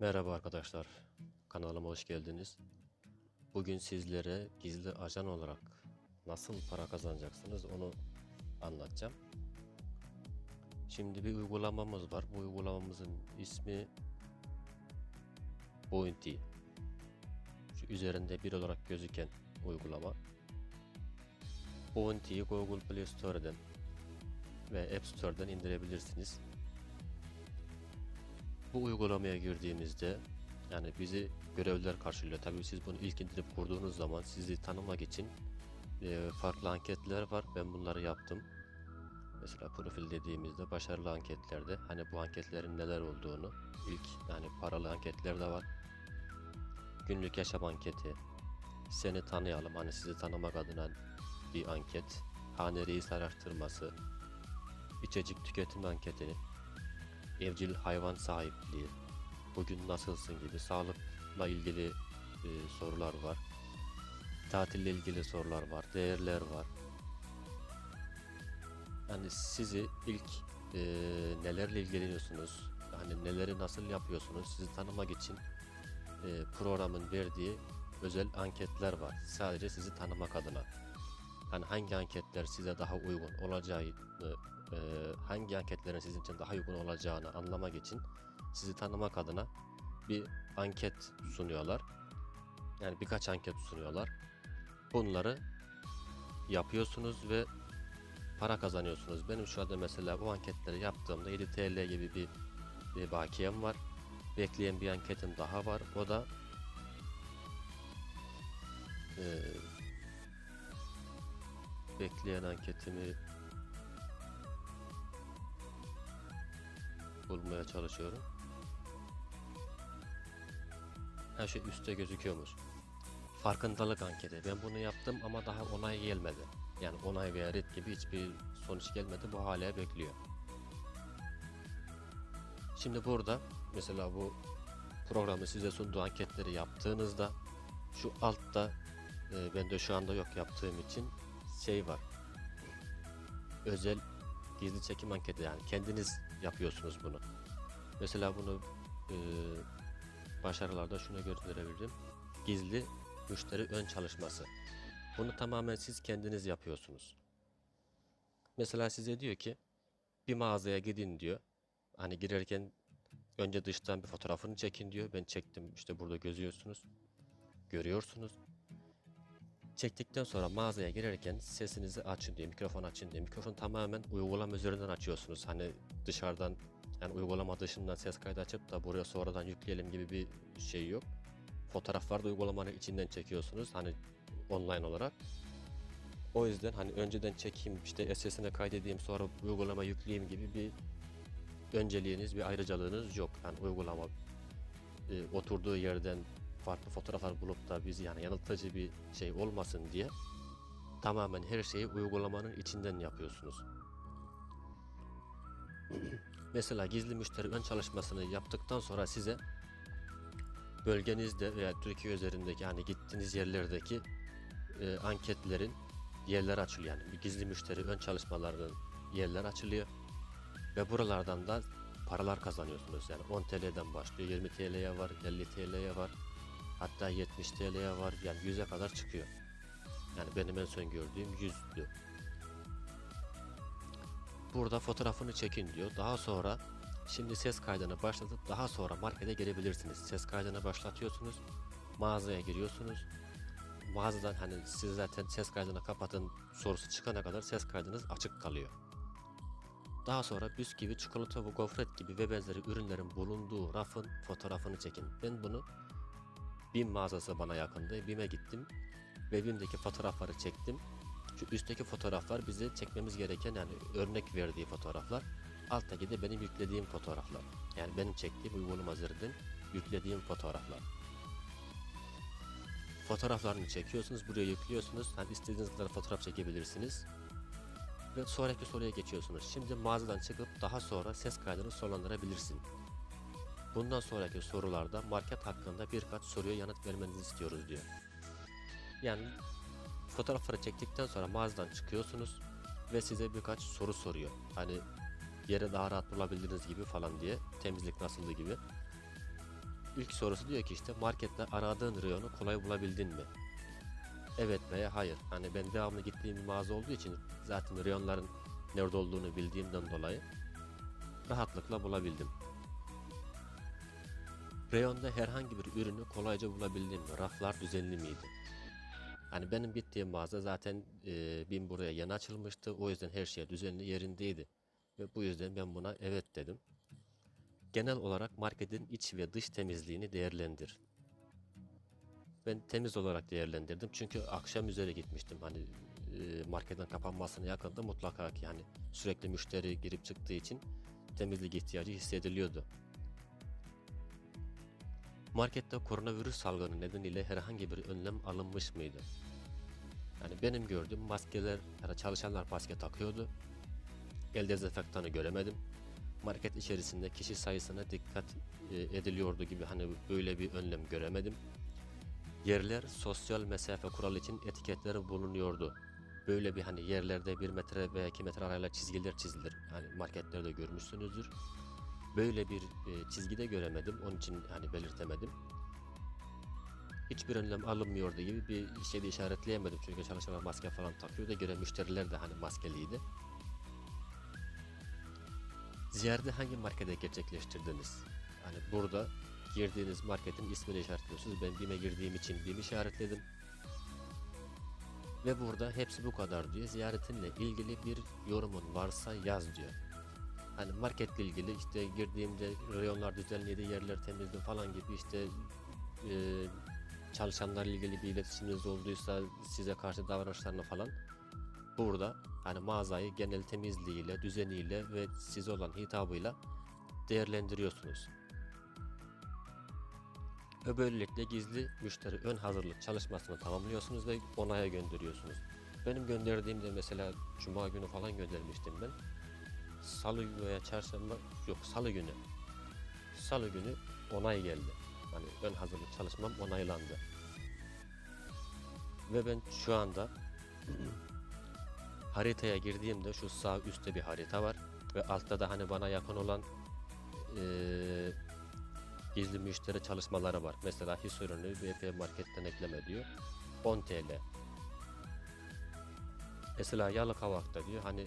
Merhaba arkadaşlar, kanalıma hoş geldiniz. Bugün sizlere gizli ajan olarak nasıl para kazanacaksınız onu anlatacağım. Şimdi bir uygulamamız var. Bu uygulamamızın ismi Bounty. Şu üzerinde bir olarak gözüken uygulama. Bounty'yi Google Play Store'dan ve App Store'dan indirebilirsiniz. Bu uygulamaya girdiğimizde yani bizi görevliler karşılıyor. Tabii siz bunu ilk indirip kurduğunuz zaman sizi tanımak için e, farklı anketler var. Ben bunları yaptım. Mesela profil dediğimizde başarılı anketlerde hani bu anketlerin neler olduğunu ilk yani paralı anketler de var. Günlük yaşam anketi. Seni tanıyalım hani sizi tanımak adına bir anket. Hane reis araştırması. içecek tüketim anketi evcil hayvan sahipliği, bugün nasılsın gibi sağlıkla ilgili e, sorular var. Tatille ilgili sorular var, değerler var. Yani sizi ilk e, nelerle ilgileniyorsunuz, hani neleri nasıl yapıyorsunuz sizi tanımak için e, programın verdiği özel anketler var. Sadece sizi tanımak adına. Hani hangi anketler size daha uygun olacağını e, hangi anketlerin sizin için daha uygun olacağını anlamak için sizi tanımak adına bir anket sunuyorlar. Yani birkaç anket sunuyorlar. Bunları yapıyorsunuz ve para kazanıyorsunuz. Benim şu anda mesela bu anketleri yaptığımda 7 TL gibi bir, bir bakiyem var. Bekleyen bir anketim daha var. O da e, bekleyen anketimi bulmaya çalışıyorum. Her şey üstte gözüküyormuş. Farkındalık anketi. Ben bunu yaptım ama daha onay gelmedi. Yani onay veya red gibi hiçbir sonuç gelmedi. Bu hala bekliyor. Şimdi burada mesela bu programı size sunduğu anketleri yaptığınızda şu altta e, ben de şu anda yok yaptığım için şey var. Özel gizli çekim anketi yani kendiniz yapıyorsunuz bunu. Mesela bunu e, başarılarda şuna gösterebilirim. Gizli müşteri ön çalışması. Bunu tamamen siz kendiniz yapıyorsunuz. Mesela size diyor ki bir mağazaya gidin diyor. Hani girerken önce dıştan bir fotoğrafını çekin diyor. Ben çektim işte burada gözüyorsunuz. Görüyorsunuz. Çektikten sonra mağazaya girerken sesinizi açın diye, mikrofon açın diye. Mikrofonu tamamen uygulama üzerinden açıyorsunuz. Hani dışarıdan yani uygulama dışından ses kaydı açıp da buraya sonradan yükleyelim gibi bir şey yok. Fotoğraflar da uygulamanın içinden çekiyorsunuz hani online olarak. O yüzden hani önceden çekeyim işte SS'ine kaydedeyim sonra uygulama yükleyeyim gibi bir önceliğiniz bir ayrıcalığınız yok. Yani uygulama e, oturduğu yerden farklı fotoğraflar bulup da bizi yani yanıltıcı bir şey olmasın diye tamamen her şeyi uygulamanın içinden yapıyorsunuz. Mesela gizli müşteri ön çalışmasını yaptıktan sonra size bölgenizde veya Türkiye üzerindeki yani gittiğiniz yerlerdeki e, anketlerin yerler açılıyor. Yani gizli müşteri ön çalışmalarının yerler açılıyor. Ve buralardan da paralar kazanıyorsunuz. Yani 10 TL'den başlıyor, 20 TL'ye var, 50 TL'ye var. Hatta 70 TL'ye var. Yani 100'e kadar çıkıyor. Yani benim en son gördüğüm 100'dü. Burada fotoğrafını çekin diyor. Daha sonra şimdi ses kaydını başlatıp daha sonra markete gelebilirsiniz. Ses kaydını başlatıyorsunuz. Mağazaya giriyorsunuz. Mağazadan hani siz zaten ses kaydını kapatın sorusu çıkana kadar ses kaydınız açık kalıyor. Daha sonra bisküvi, çikolata ve gofret gibi ve benzeri ürünlerin bulunduğu rafın fotoğrafını çekin. Ben bunu BİM mağazası bana yakındı. BİM'e gittim ve BİM'deki fotoğrafları çektim. Şu üstteki fotoğraflar bize çekmemiz gereken yani örnek verdiği fotoğraflar. Alttaki de benim yüklediğim fotoğraflar. Yani benim çektiğim uygulama üzerinden yüklediğim fotoğraflar. Fotoğraflarını çekiyorsunuz, buraya yüklüyorsunuz. Hani istediğiniz kadar fotoğraf çekebilirsiniz. Ve sonraki soruya geçiyorsunuz. Şimdi mağazadan çıkıp daha sonra ses kaydını sonlandırabilirsin. Bundan sonraki sorularda market hakkında birkaç soruya yanıt vermenizi istiyoruz diyor. Yani fotoğrafları çektikten sonra mağazadan çıkıyorsunuz ve size birkaç soru soruyor. Hani yeri daha rahat bulabildiniz gibi falan diye temizlik nasıldı gibi. ilk sorusu diyor ki işte markette aradığın reyonu kolay bulabildin mi? Evet veya hayır. Hani ben devamlı gittiğim bir mağaza olduğu için zaten reyonların nerede olduğunu bildiğimden dolayı rahatlıkla bulabildim. Reyonda herhangi bir ürünü kolayca bulabildin mi? Raflar düzenli miydi? Hani benim gittiğim mağaza zaten e, bin buraya yeni açılmıştı. O yüzden her şey düzenli yerindeydi. Ve bu yüzden ben buna evet dedim. Genel olarak marketin iç ve dış temizliğini değerlendir. Ben temiz olarak değerlendirdim çünkü akşam üzere gitmiştim. Hani e, marketin kapanmasına yakında mutlaka ki hani sürekli müşteri girip çıktığı için temizlik ihtiyacı hissediliyordu. Markette koronavirüs salgını nedeniyle herhangi bir önlem alınmış mıydı? Yani benim gördüğüm maskeler, yani çalışanlar maske takıyordu. El dezenfektanı göremedim. Market içerisinde kişi sayısına dikkat e, ediliyordu gibi hani böyle bir önlem göremedim. Yerler sosyal mesafe kuralı için etiketleri bulunuyordu. Böyle bir hani yerlerde bir metre veya iki metre arayla çizgiler çizilir. Hani marketlerde görmüşsünüzdür. Böyle bir e, çizgi de göremedim. Onun için hani belirtemedim. Hiçbir önlem alınmıyordu gibi bir şey de işaretleyemedim. Çünkü çalışanlar maske falan takıyordu. Göre müşteriler de hani maskeliydi. Ziyareti hangi markete gerçekleştirdiniz? Hani burada girdiğiniz marketin ismini işaretliyorsunuz. Ben BİM'e girdiğim için BİM işaretledim. Ve burada hepsi bu kadar diyor. Ziyaretinle ilgili bir yorumun varsa yaz diyor. Hani marketle ilgili işte girdiğimde reyonlar düzenliydi, yerler temizdi falan gibi işte e, çalışanlarla ilgili bir iletişiminiz olduysa size karşı davranışlarını falan burada hani mağazayı genel temizliğiyle, düzeniyle ve size olan hitabıyla değerlendiriyorsunuz. Ve böylelikle gizli müşteri ön hazırlık çalışmasını tamamlıyorsunuz ve onaya gönderiyorsunuz. Benim gönderdiğimde mesela cuma günü falan göndermiştim ben. Salı veya çarşamba yok salı günü. Salı günü onay geldi. Hani ön hazırlık çalışmam onaylandı. Ve ben şu anda haritaya girdiğimde şu sağ üstte bir harita var ve altta da hani bana yakın olan eee, gizli müşteri çalışmaları var. Mesela his ürünü VP marketten ekleme diyor. 10 TL. Mesela Yalıkavak'ta diyor hani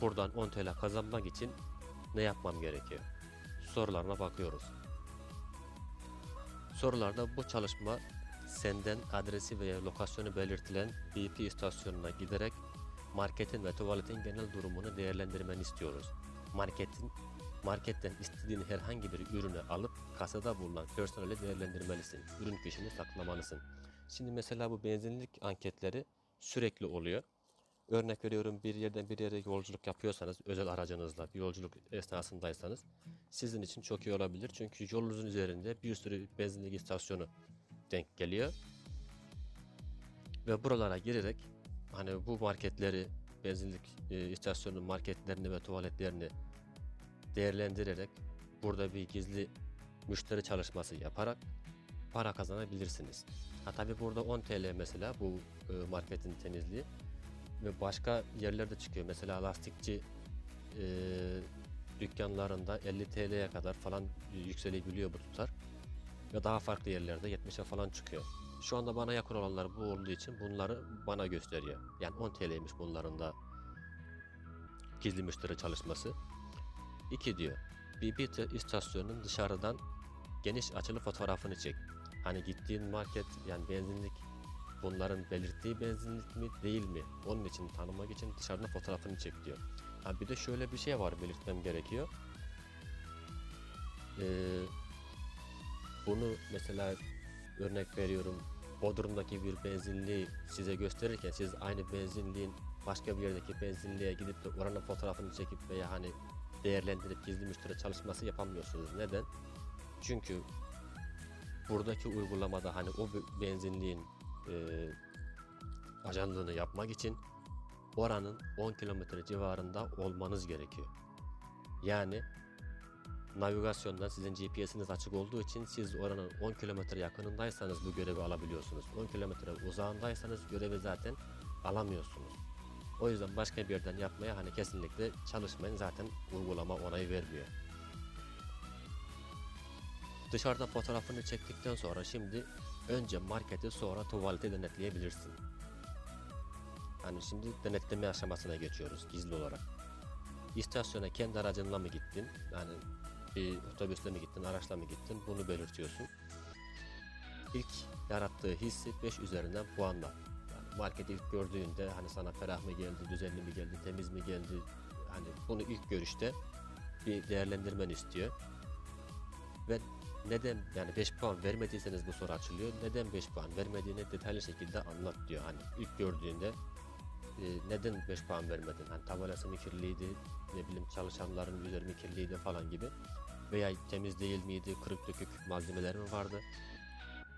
buradan 10 TL kazanmak için ne yapmam gerekiyor? Sorularına bakıyoruz. Sorularda bu çalışma senden adresi veya lokasyonu belirtilen BP istasyonuna giderek marketin ve tuvaletin genel durumunu değerlendirmeni istiyoruz. Marketin marketten istediğin herhangi bir ürünü alıp kasada bulunan personeli değerlendirmelisin. Ürün fişini saklamalısın. Şimdi mesela bu benzinlik anketleri sürekli oluyor. Örnek veriyorum bir yerden bir yere yolculuk yapıyorsanız özel aracınızla bir yolculuk esnasındaysanız sizin için çok iyi olabilir. Çünkü yolunuzun üzerinde bir sürü benzinlik istasyonu denk geliyor. Ve buralara girerek hani bu marketleri benzinlik e, istasyonun marketlerini ve tuvaletlerini değerlendirerek burada bir gizli müşteri çalışması yaparak para kazanabilirsiniz. Ha tabi burada 10 TL mesela bu e, marketin temizliği ve başka yerlerde çıkıyor. Mesela lastikçi e, dükkanlarında 50 TL'ye kadar falan yükselebiliyor bu tutar. Ve daha farklı yerlerde 70'e falan çıkıyor. Şu anda bana yakın olanlar bu olduğu için bunları bana gösteriyor. Yani 10 TL'ymiş bunların da gizli müşteri çalışması. 2 diyor. BP istasyonunun dışarıdan geniş açılı fotoğrafını çek. Hani gittiğin market yani benzinlik bunların belirttiği benzinlik mi değil mi? Onun için tanımak için dışarıdan fotoğrafını çek diyor. Ha bir de şöyle bir şey var belirtmem gerekiyor. Ee, bunu mesela örnek veriyorum Bodrum'daki bir benzinliği size gösterirken siz aynı benzinliğin başka bir yerdeki benzinliğe gidip de oranın fotoğrafını çekip veya hani değerlendirip gizli müşteri çalışması yapamıyorsunuz. Neden? Çünkü buradaki uygulamada hani o be- benzinliğin e, ajanlığını yapmak için oranın 10 kilometre civarında olmanız gerekiyor. Yani navigasyondan sizin GPS'iniz açık olduğu için siz oranın 10 kilometre yakınındaysanız bu görevi alabiliyorsunuz. 10 kilometre uzağındaysanız görevi zaten alamıyorsunuz. O yüzden başka bir yerden yapmaya hani kesinlikle çalışmayın zaten uygulama onayı vermiyor. Dışarıdan fotoğrafını çektikten sonra şimdi önce marketi sonra tuvaleti denetleyebilirsin. Hani şimdi denetleme aşamasına geçiyoruz gizli olarak. İstasyona kendi aracınla mı gittin? Yani bir otobüsle mi gittin, araçla mı gittin? Bunu belirtiyorsun. İlk yarattığı hissi 5 üzerinden puanla. Yani marketi ilk gördüğünde hani sana ferah mı geldi, düzenli mi geldi, temiz mi geldi? Hani bunu ilk görüşte bir değerlendirmen istiyor. Ve neden yani 5 puan vermediyseniz bu soru açılıyor. Neden 5 puan vermediğini detaylı şekilde anlat diyor. Hani ilk gördüğünde e, neden 5 puan vermedin? Hani tabelası mı kirliydi, ne bileyim çalışanların üzeri mi kirliydi falan gibi. Veya temiz değil miydi, kırık dökük malzemeler mi vardı?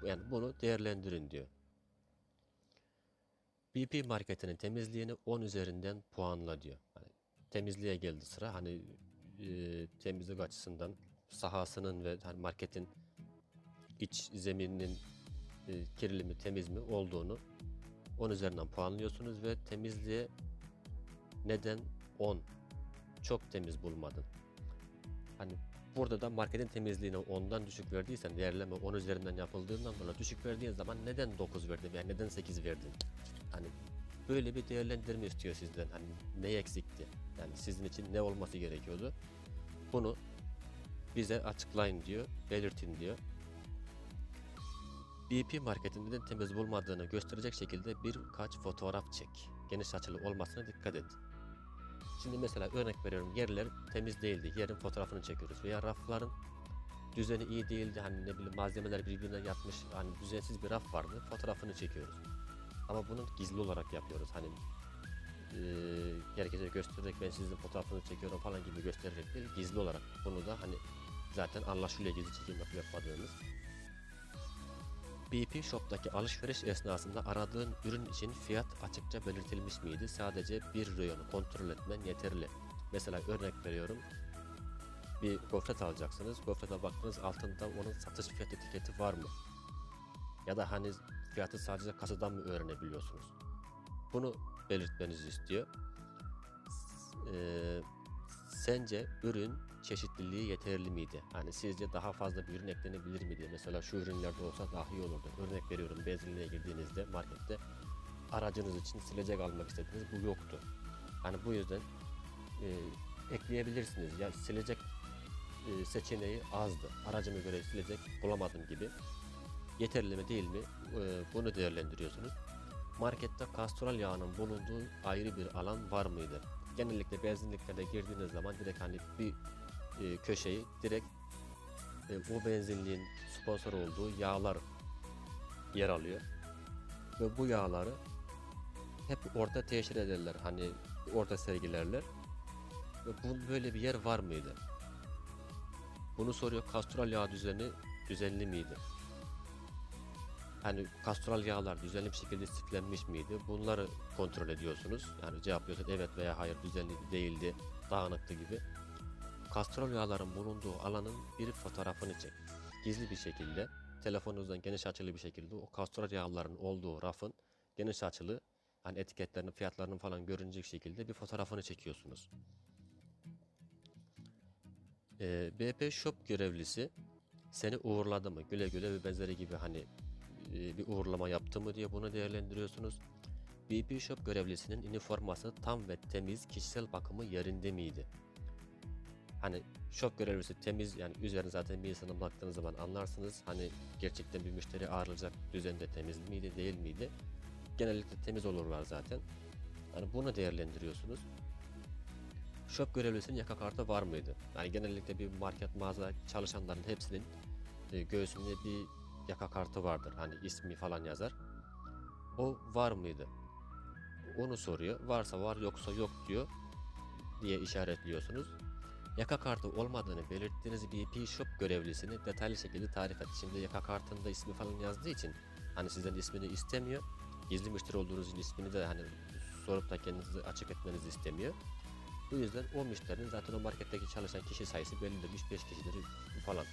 Yani bunu değerlendirin diyor. BP marketinin temizliğini 10 üzerinden puanla diyor. Hani temizliğe geldi sıra. Hani e, temizlik açısından sahasının ve hani marketin iç zemininin e, kirli mi temiz mi olduğunu 10 üzerinden puanlıyorsunuz ve temizliğe neden 10 çok temiz bulmadın. Hani burada da marketin temizliğine 10'dan düşük verdiysen değerleme 10 üzerinden yapıldığından dolayı düşük verdiğin zaman neden 9 verdin veya neden 8 verdin? Hani böyle bir değerlendirme istiyor sizden. Hani ne eksikti? Yani sizin için ne olması gerekiyordu? Bunu bize açıklayın diyor, belirtin diyor. BP marketin neden temiz bulmadığını gösterecek şekilde birkaç fotoğraf çek. Geniş açılı olmasına dikkat et. Şimdi mesela örnek veriyorum yerler temiz değildi. Yerin fotoğrafını çekiyoruz veya rafların düzeni iyi değildi. Hani ne bileyim malzemeler birbirine yatmış. Hani düzensiz bir raf vardı. Fotoğrafını çekiyoruz. Ama bunu gizli olarak yapıyoruz. Hani eee herkese göstererek ben sizin fotoğrafını çekiyorum falan gibi göstererek değil. Gizli olarak bunu da hani zaten anlaşılıyor gizli çekim yapıp yapmadığınız. BP Shop'taki alışveriş esnasında aradığın ürün için fiyat açıkça belirtilmiş miydi? Sadece bir reyonu kontrol etmen yeterli. Mesela örnek veriyorum. Bir gofret alacaksınız. Gofrete baktınız altında onun satış fiyat etiketi var mı? Ya da hani fiyatı sadece kasadan mı öğrenebiliyorsunuz? Bunu belirtmenizi istiyor. Eee, sence ürün çeşitliliği yeterli miydi? Hani sizce daha fazla bir ürün eklenebilir miydi? Mesela şu ürünlerde olsa daha iyi olurdu. Örnek veriyorum benzinliğe girdiğinizde markette aracınız için silecek almak istediniz. Bu yoktu. Hani bu yüzden e, ekleyebilirsiniz. Ya silecek e, seçeneği azdı. Aracıma göre silecek bulamadım gibi. Yeterli mi değil mi? E, bunu değerlendiriyorsunuz. Markette kastrol yağının bulunduğu ayrı bir alan var mıydı? Genellikle benzinliklere girdiğiniz zaman direkt hani bir e, köşeyi direkt e, o benzinliğin sponsor olduğu yağlar yer alıyor. Ve bu yağları hep orada teşhir ederler. Hani orada sergilerler. Ve bu böyle bir yer var mıydı? Bunu soruyor. Kastrol yağ düzeni düzenli miydi? Hani kastrol yağlar düzenli bir şekilde istiflenmiş miydi? Bunları kontrol ediyorsunuz. Yani cevaplıyorsunuz evet veya hayır düzenli değildi, dağınıktı gibi. Kastrol yağların bulunduğu alanın bir fotoğrafını çek. Gizli bir şekilde telefonunuzdan geniş açılı bir şekilde o kastrol yağların olduğu rafın geniş açılı hani etiketlerinin fiyatlarının falan görünecek şekilde bir fotoğrafını çekiyorsunuz. Ee, BP Shop görevlisi seni uğurladı mı? Güle güle ve benzeri gibi hani bir uğurlama yaptı mı diye bunu değerlendiriyorsunuz. BP Shop görevlisinin üniforması tam ve temiz kişisel bakımı yerinde miydi? Hani shop görevlisi temiz yani üzerine zaten bir insana baktığınız zaman anlarsınız. Hani gerçekten bir müşteri ağırlayacak düzende temiz miydi değil miydi? Genellikle temiz olurlar zaten. Hani bunu değerlendiriyorsunuz. Shop görevlisinin yaka kartı var mıydı? Yani genellikle bir market mağaza çalışanların hepsinin e, göğsünde bir yaka kartı vardır. Hani ismi falan yazar. O var mıydı? Onu soruyor. Varsa var yoksa yok diyor diye işaretliyorsunuz. Yaka kartı olmadığını belirttiğiniz BP Shop görevlisini detaylı şekilde tarif et. Şimdi yaka kartında ismi falan yazdığı için hani sizden ismini istemiyor. Gizli müşteri olduğunuz ismini de hani sorup da kendinizi açık etmenizi istemiyor. Bu yüzden o müşterinin zaten o marketteki çalışan kişi sayısı bellidir. 3-5 kişidir falan.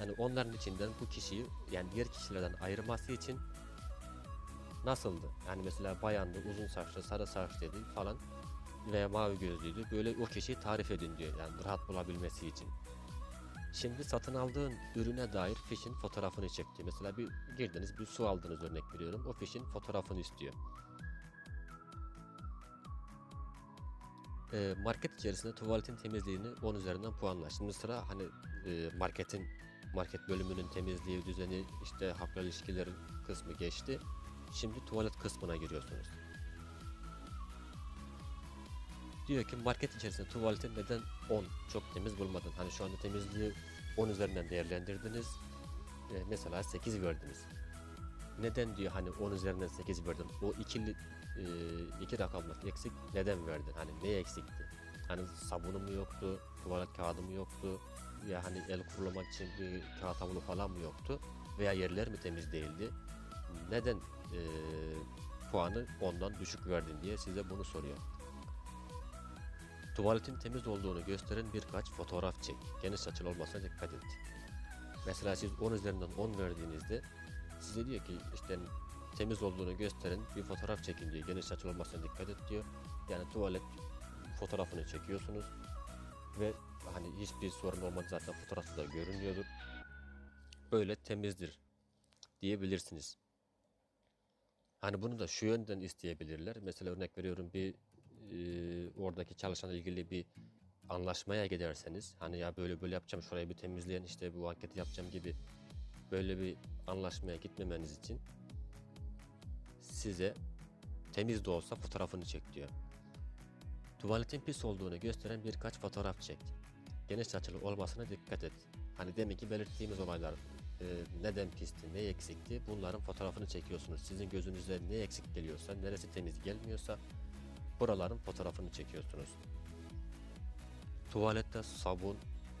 Yani onların içinden bu kişiyi yani diğer kişilerden ayırması için nasıldı? Yani mesela bayandı, uzun saçlı, sarı saçlıydı falan veya mavi gözlüydü. Böyle o kişiyi tarif edin diyor. Yani rahat bulabilmesi için. Şimdi satın aldığın ürüne dair fişin fotoğrafını çekti. Mesela bir girdiniz bir su aldınız örnek veriyorum. O fişin fotoğrafını istiyor. Ee, market içerisinde tuvaletin temizliğini 10 üzerinden puanla. Şimdi sıra hani e, marketin market bölümünün temizliği, düzeni, işte halkla ilişkilerin kısmı geçti. Şimdi tuvalet kısmına giriyorsunuz. Diyor ki market içerisinde tuvaletin neden 10 çok temiz bulmadın? Hani şu anda temizliği 10 üzerinden değerlendirdiniz. Ee, mesela 8 verdiniz. Neden diyor hani 10 üzerinden 8 verdin? O ikili e, iki rakamlık eksik neden verdin? Hani ne eksikti? Hani sabunu mu yoktu? Tuvalet kağıdı mı yoktu? Ya hani el kurulamak için bir kağıt havlu falan mı yoktu? Veya yerler mi temiz değildi? Neden e, puanı ondan düşük verdin diye size bunu soruyor. Tuvaletin temiz olduğunu gösteren birkaç fotoğraf çek. Geniş açılı olmasına dikkat et. Mesela siz 10 üzerinden 10 verdiğinizde size diyor ki işte temiz olduğunu gösteren bir fotoğraf çekin diyor. Geniş açılı olmasına dikkat et diyor. Yani tuvalet fotoğrafını çekiyorsunuz ve hani hiçbir sorun olmadı zaten fotoğrafta da görünüyordur. Öyle temizdir diyebilirsiniz. Hani bunu da şu yönden isteyebilirler. Mesela örnek veriyorum bir e, oradaki çalışanla ilgili bir anlaşmaya giderseniz hani ya böyle böyle yapacağım şurayı bir temizleyen işte bu anketi yapacağım gibi böyle bir anlaşmaya gitmemeniz için size temiz de olsa fotoğrafını çek diyor. Tuvaletin pis olduğunu gösteren birkaç fotoğraf çek. Geniş açılı olmasına dikkat et. Hani demin ki belirttiğimiz olaylar e, neden pisti, ne eksikti bunların fotoğrafını çekiyorsunuz. Sizin gözünüze ne eksik geliyorsa, neresi temiz gelmiyorsa buraların fotoğrafını çekiyorsunuz. Tuvalette sabun,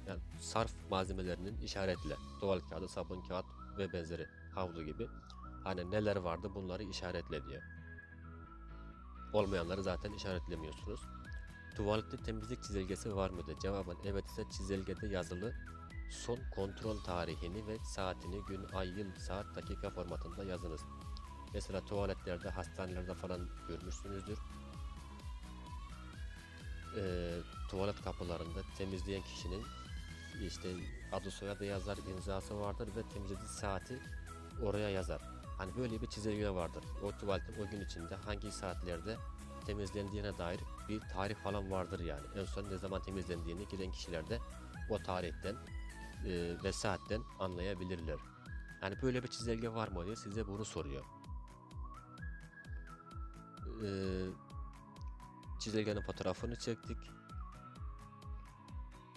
yani sarf malzemelerinin işaretle, tuvalet kağıdı, sabun, kağıt ve benzeri havlu gibi hani neler vardı bunları işaretle diyor. Olmayanları zaten işaretlemiyorsunuz. Tuvalette temizlik çizelgesi var mıdır? Cevabın evet ise çizelgede yazılı son kontrol tarihini ve saatini gün, ay, yıl, saat, dakika formatında yazınız. Mesela tuvaletlerde, hastanelerde falan görmüşsünüzdür. Ee, tuvalet kapılarında temizleyen kişinin işte adı soyadı yazar, imzası vardır ve temizlediği saati oraya yazar. Hani böyle bir çizelge vardır. O tuvaletin o gün içinde hangi saatlerde temizlendiğine dair bir tarih falan vardır yani. En son ne zaman temizlendiğini giden kişiler de o tarihten e, ve saatten anlayabilirler. Yani böyle bir çizelge var mı diye size bunu soruyor. E, çizelgenin fotoğrafını çektik.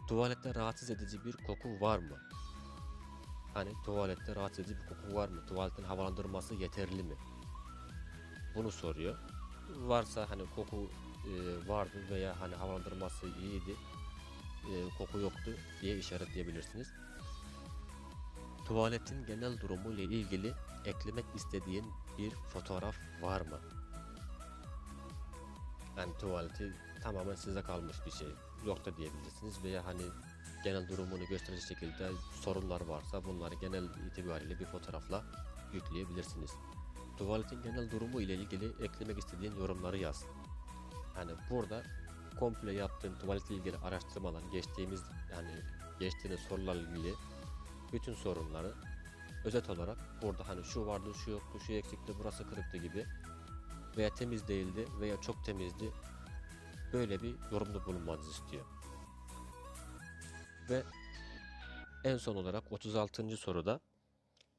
Tuvalette rahatsız edici bir koku var mı? Hani tuvalette rahatsız edici bir koku var mı? Tuvaletin havalandırması yeterli mi? Bunu soruyor. Varsa hani koku e, vardı veya hani havalandırması iyiydi, e, koku yoktu diye işaretleyebilirsiniz. Tuvaletin genel durumu ile ilgili eklemek istediğin bir fotoğraf var mı? Yani tuvaleti tamamen size kalmış bir şey. Yok da diyebilirsiniz veya hani genel durumunu gösterecek şekilde sorunlar varsa bunları genel itibariyle bir fotoğrafla yükleyebilirsiniz. Tuvaletin genel durumu ile ilgili eklemek istediğin yorumları yaz. Yani burada komple yaptığın tuvaletle ilgili araştırmalar, geçtiğimiz yani geçtiğiniz sorularla ilgili bütün sorunları özet olarak burada hani şu vardı, şu yoktu, şu eksikti, burası kırıktı gibi veya temiz değildi veya çok temizdi böyle bir yorumda bulunmanızı istiyor. Ve en son olarak 36. soruda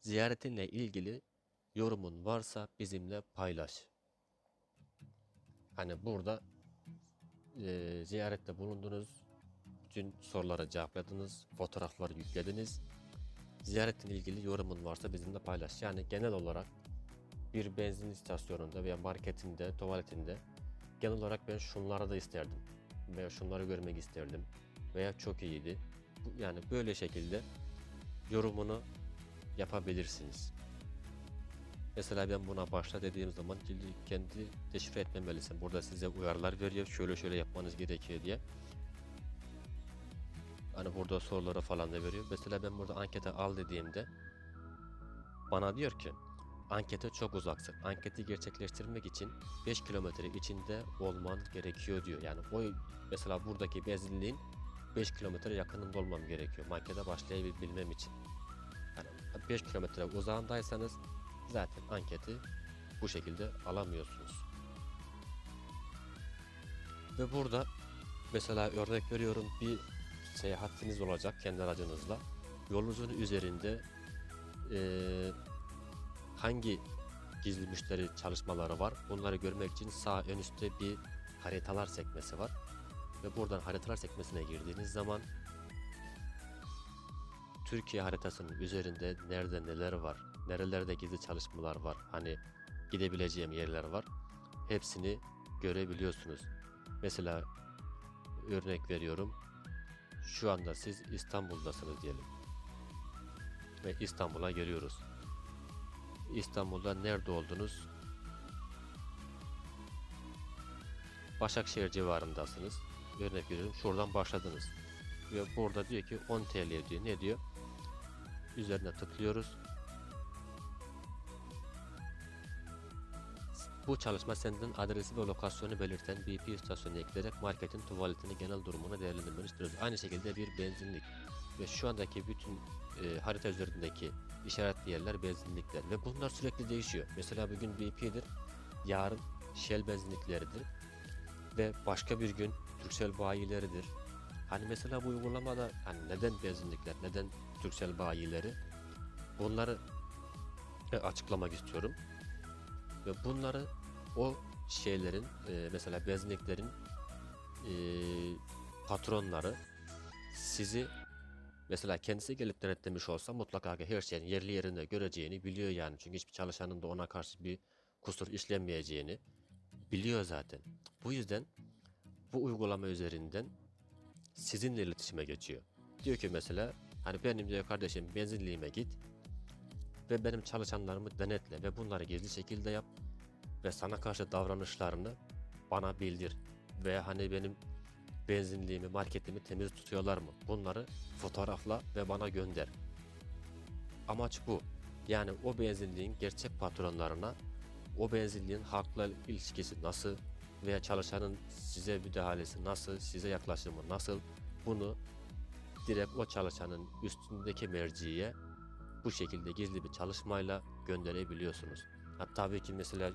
ziyaretinle ilgili yorumun varsa bizimle paylaş. Hani burada e, ziyarette bulundunuz, bütün sorulara cevapladınız, fotoğrafları yüklediniz. Ziyaretle ilgili yorumun varsa bizimle paylaş. Yani genel olarak bir benzin istasyonunda veya marketinde, tuvaletinde genel olarak ben şunları da isterdim veya şunları görmek isterdim veya çok iyiydi. Yani böyle şekilde yorumunu yapabilirsiniz. Mesela ben buna başla dediğim zaman kendi- kendi deşifre etmemelisin. Burada size uyarılar veriyor. Şöyle şöyle yapmanız gerekiyor diye. Hani burada soruları falan da veriyor. Mesela ben burada ankete al dediğimde bana diyor ki ankete çok uzaksın. Anketi gerçekleştirmek için 5 kilometre içinde olman gerekiyor diyor. Yani o mesela buradaki benzinliğin 5 kilometre yakınında olmam gerekiyor markete başlayabilmem için. Yani 5 kilometre uzağındaysanız zaten anketi bu şekilde alamıyorsunuz. Ve burada mesela örnek veriyorum bir seyahatiniz olacak kendi aracınızla. Yolunuzun üzerinde eee, hangi gizli müşteri çalışmaları var. Bunları görmek için sağ ön üstte bir haritalar sekmesi var. Ve buradan haritalar sekmesine girdiğiniz zaman Türkiye haritasının üzerinde nerede neler var, nerelerde gizli çalışmalar var, hani gidebileceğim yerler var. Hepsini görebiliyorsunuz. Mesela örnek veriyorum. Şu anda siz İstanbul'dasınız diyelim. Ve İstanbul'a geliyoruz. İstanbul'da nerede oldunuz? Başakşehir civarındasınız. Örnek veriyorum şuradan başladınız. Ve burada diyor ki 10 TL diyor. Ne diyor? Üzerine tıklıyoruz. Bu çalışma senden adresi ve lokasyonu belirten BP istasyonu ekleyerek marketin tuvaletini genel durumunu değerlendirmeni. Aynı şekilde bir benzinlik ve şu andaki bütün e, harita üzerindeki işaretli yerler benzinlikler ve bunlar sürekli değişiyor. Mesela bugün BP'dir, yarın Shell benzinlikleridir ve başka bir gün Turkcell bayileridir. Hani mesela bu uygulamada hani neden benzinlikler, neden Turkcell bayileri bunları e, açıklamak istiyorum. Ve bunları o şeylerin e, mesela benzinliklerin e, patronları sizi mesela kendisi gelip denetlemiş olsa mutlaka her şeyin yerli yerinde göreceğini biliyor yani. Çünkü hiçbir çalışanın da ona karşı bir kusur işlenmeyeceğini biliyor zaten. Bu yüzden bu uygulama üzerinden sizinle iletişime geçiyor. Diyor ki mesela hani benim diyor kardeşim benzinliğime git ve benim çalışanlarımı denetle ve bunları gizli şekilde yap ve sana karşı davranışlarını bana bildir ve hani benim benzinliğimi, marketimi temiz tutuyorlar mı? Bunları fotoğrafla ve bana gönder. Amaç bu. Yani o benzinliğin gerçek patronlarına o benzinliğin halkla ilişkisi nasıl veya çalışanın size müdahalesi nasıl, size yaklaşımı nasıl bunu direkt o çalışanın üstündeki merciye bu şekilde gizli bir çalışmayla gönderebiliyorsunuz. Ha, tabii ki mesela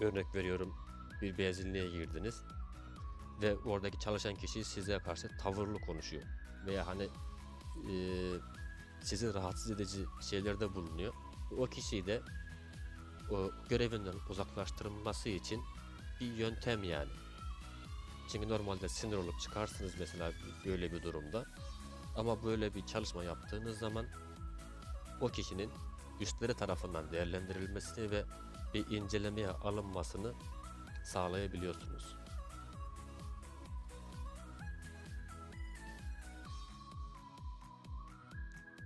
örnek veriyorum bir benzinliğe girdiniz ve oradaki çalışan kişi size karşı tavırlı konuşuyor veya hani e, sizi rahatsız edici şeylerde bulunuyor. O kişiyi de o görevinden uzaklaştırılması için bir yöntem yani. Çünkü normalde sinir olup çıkarsınız mesela böyle bir durumda. Ama böyle bir çalışma yaptığınız zaman o kişinin üstleri tarafından değerlendirilmesini ve bir incelemeye alınmasını sağlayabiliyorsunuz.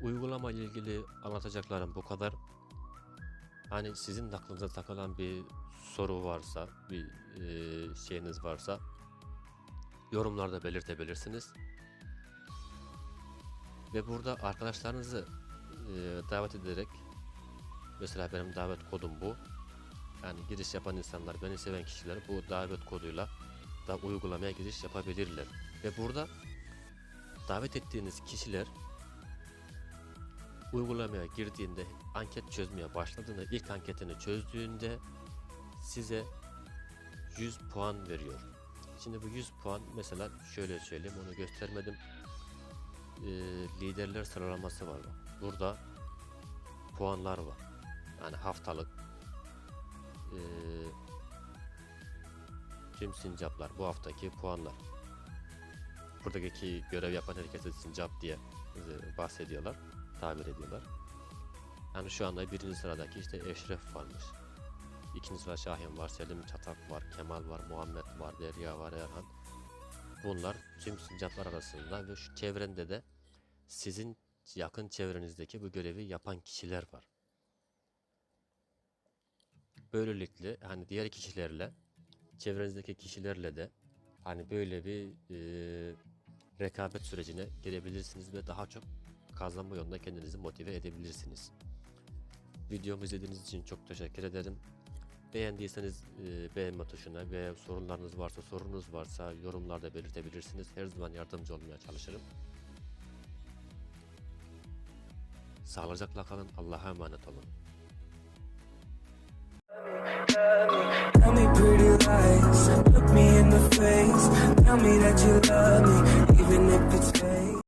Uygulama ile ilgili anlatacaklarım bu kadar. Hani sizin de aklınıza takılan bir soru varsa, bir şeyiniz varsa yorumlarda belirtebilirsiniz. Ve burada arkadaşlarınızı e, davet ederek mesela benim davet kodum bu. Yani giriş yapan insanlar, beni seven kişiler bu davet koduyla da uygulamaya giriş yapabilirler. Ve burada davet ettiğiniz kişiler uygulamaya girdiğinde anket çözmeye başladığında ilk anketini çözdüğünde size 100 puan veriyor. Şimdi bu 100 puan mesela şöyle söyleyeyim onu göstermedim. Ee, liderler sıralaması var. Burada puanlar var. Yani haftalık ee, tüm sincaplar bu haftaki puanlar. Buradaki görev yapan herkese sincap diye e, bahsediyorlar tabir ediyorlar. Yani şu anda birinci sıradaki işte Eşref varmış. İkinci sırada Şahin var, Selim Çatak var, Kemal var, Muhammed var, Derya var, Erhan. Bunlar tüm sincaplar arasında ve şu çevrende de sizin yakın çevrenizdeki bu görevi yapan kişiler var. Böylelikle hani diğer kişilerle, çevrenizdeki kişilerle de hani böyle bir e, rekabet sürecine girebilirsiniz ve daha çok kazanma yolunda kendinizi motive edebilirsiniz. Videomu izlediğiniz için çok teşekkür ederim. Beğendiyseniz e, beğenme tuşuna ve sorunlarınız varsa sorunuz varsa yorumlarda belirtebilirsiniz. Her zaman yardımcı olmaya çalışırım. Sağlıcakla kalın. Allah'a emanet olun. Tell me pretty lies, look me in the face Tell me that you love me, even if it's fake